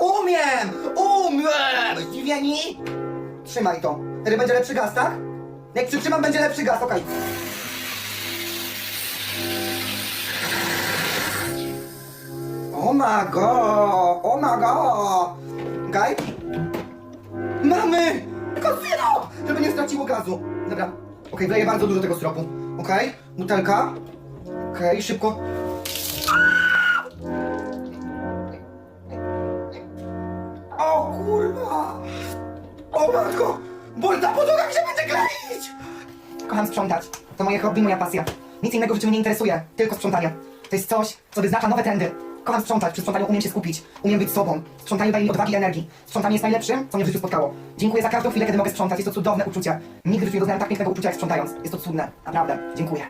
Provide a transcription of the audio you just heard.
umiem! Umiem! Zdziwieni? Trzymaj to. Wtedy będzie lepszy gaz, tak? Jak przytrzymam, będzie lepszy gaz, okej. Oh my god! Oh my god! Okej? Mamy! Tylko syrop! Żeby nie straciło gazu. Dobra. Okej, wleję bardzo dużo tego syropu. Okej? Butelka. Okej, szybko. O kurwa! O matko! Ból ta podłoga się będzie kleić! Kocham sprzątać. To moje hobby, moja pasja. Nic innego w życiu mnie nie interesuje, tylko sprzątanie. To jest coś, co wyznacza nowe trendy. Kocham sprzątać, przy sprzątaniu umiem się skupić, umiem być sobą. Sprzątanie daje mi odwagi i energii. Sprzątanie jest najlepszym, co mnie w życiu spotkało. Dziękuję za każdą chwilę, kiedy mogę sprzątać. Jest to cudowne uczucie. Nigdy w życiu nie doznałem tak pięknego uczucia jak sprzątając. Jest to cudne. Naprawdę. Dziękuję.